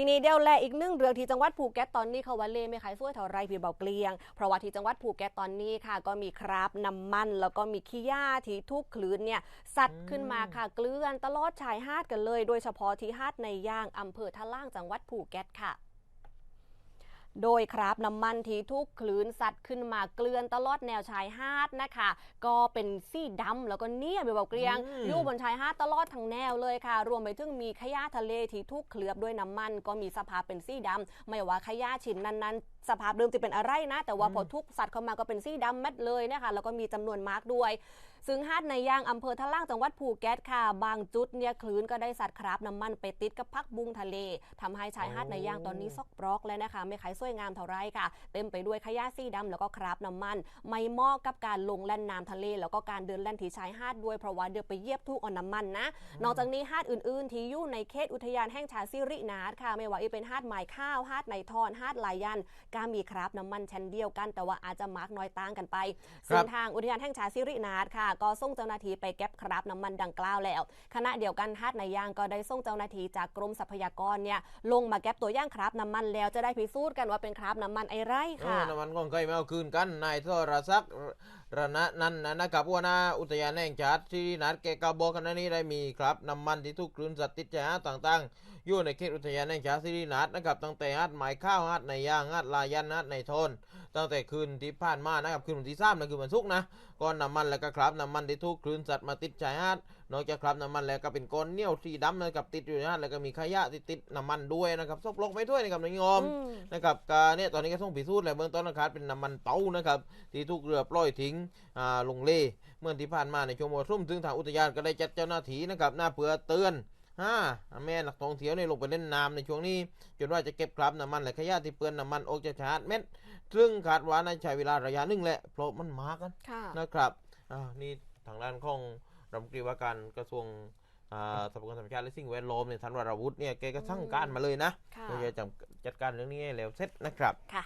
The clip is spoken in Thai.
ทีนี้เดียวแลอีกหนึ่งเรื่องที่จังหวัดภูเก็ตตอนนี้เขาว่าเล่ไม่ขายสวยเท่าไรพี่เบาเกลียง เพราะว่าที่จังหวัดภูเก็ตตอนนี้ค่ะ ก็มีคราบน้ำมัน แล้วก็มีขี้ยาที่ทุกคลื่นเนี่ยสัตว์ขึ้นมาค่ะเกลื่อนตลอดชายหาดกันเลย โดยเฉพาะที่หาดในย่างอำเภอท่าล่างจังหวัดภูเก็ตค่ะ โดยคราบน้ำมันที่ทุกคลื่นสัตว์ขึ้นมาเกลื่อนตลอดแนวชายหาดนะคะ ก็เป็นสีดำแล้วก็เนี่ยพี่เบาเกลียงอืมอยู่บนชายหาดตลอดทั้งแนวเลยค่ะ รวมไปถึงมีขยะทะเลที่ถูกเคลือบด้วยน้ำมัน ก็มีสภาพเป็นสีดำไม่ว่าขยะชิ้นนั้นๆ สภาพเดิมจะเป็นอะไรนะ แต่ว่าพอทุกสัตว์เข้ามาก็เป็นสีดำเม็ดเลยนะคะแล้วก็มีจำนวนมากด้วย ซึ่งหาดในยางอำเภอท่าล่างจังหวัดภูเก็ตค่ะ บางจุดเนี่ยคลื่นก็ได้สัตว์คราบน้ำมันไปติดกับพักบุ้งทะเลทำให้ชายหาดในยางตอนนี้ซอกปรอกแล้วนะคะ ไม่ขายสวยงามเท่าไรค่ะ เต็มไปด้วยขยะสีดำแล้วก็คราบน้ำมัน ไม่เหมาะกับการลงเล่นน้ำทะเล แล้วก็การเดินเล่นที่ชายหาดด้วยเพราะว่าเดือไปเหยียบทุกเอนน้ำมันนะนอกจากนี้หาดอื่นๆ ที่อยู่ในเขตอุทยานแห่งชาติสิรินาถค่ะ ไม่ว่าจะเป็นหาดหมายข้าวหาดในทอนหาดลายยันก็มีคราบน้ำมันเช่นเดียวกัน แต่ว่าอาจจะมากน้อยต่างกันไปครับซึ่งทางอุทยานแห่งชาติสิรินาถค่ะ ก็ส่งเจ้าหน้าที่ไปเก็บคราบน้ำมันดังกล่าวแล้วขณะเดียวกันหาดในยางก็ได้ส่งเจ้าหน้าที่จากกรมทรัพยากรเนี่ยลงมาเก็บตัวอย่างคราบน้ำมันแล้วจะได้พิสูจน์กันว่าเป็นคราบน้ำมันไอไรเอค่ะอน้ำมันของใครไม่เอาคืนกันนายทรศักดิ์ ระนะนันนะนะครับว่านาอุทยานแห่งชาติที่นัดเกกาบอกกันนี้ได้มีครับน้ำมันที่ทุกคลื่นสัตว์ติดจหาต่างๆ อยู่ในเขตอุทยานแห่งชาติสิรินาถนะครับตั้งแต่ฮัดหมายข้าวฮัดในย่างฮัดลายันฮัดในทนตั้งแต่คืนที่ผ่านมานะครับคืนวันที่สามนะคือวันศุกร์นะก้อนน้ำมันแล้วก็ครับน้ำมันที่ทุกคลื่นสัตว์มาติดชายหาดนอกจากครับน้ำมันแล้วก็เป็นก้อนเหนียวสีดำนะครับติดอยู่ในหาดแล้วก็มีขยะที่ติดน้ำมันด้วยนะครับซกลกไม่ถ้วยนะครับนายงอมอืมนะครับการเนี่ยตอนนี้ก็ต้องพิสูจน์แล้วเบื้องต้นนะครับเป็นน้ำมันเตานะครับที่ถูกเรือปล่อยทิ้งอ่าลงเลเมื่อที่ผ่านมาในช่วงมรสุมซึ่งทางอุทยานก็ได้จัดเจ้าหน้าที่นะครับหน้าเปือเตือน ฮ่าแม่นักท่องเที่ยวเนี่ยลงไปเล่นน้ำในช่วงนี้จนว่าจะเก็บคราบน้ำมันและขยะที่เปื้อนน้ำมันออกจากชายหาดเม็ด ซึ่งคาดว่าน่าจะใช้เวลาระยะหนึ่งแหละเพราะมันมากันค่ะนะครับอ่านี่ทางด้านของรัฐมนตรีว่าการกระทรวงอ่าทรัพยากรธรรมชาติและสิ่งแวดล้อมเนี่ยท่านวราวุฒิเนี่ยแกก็สั่งการมาเลยนะค่ะเพื่อจะจัดการเรื่องนี้ให้แล้วเสร็จนะครับค่ะ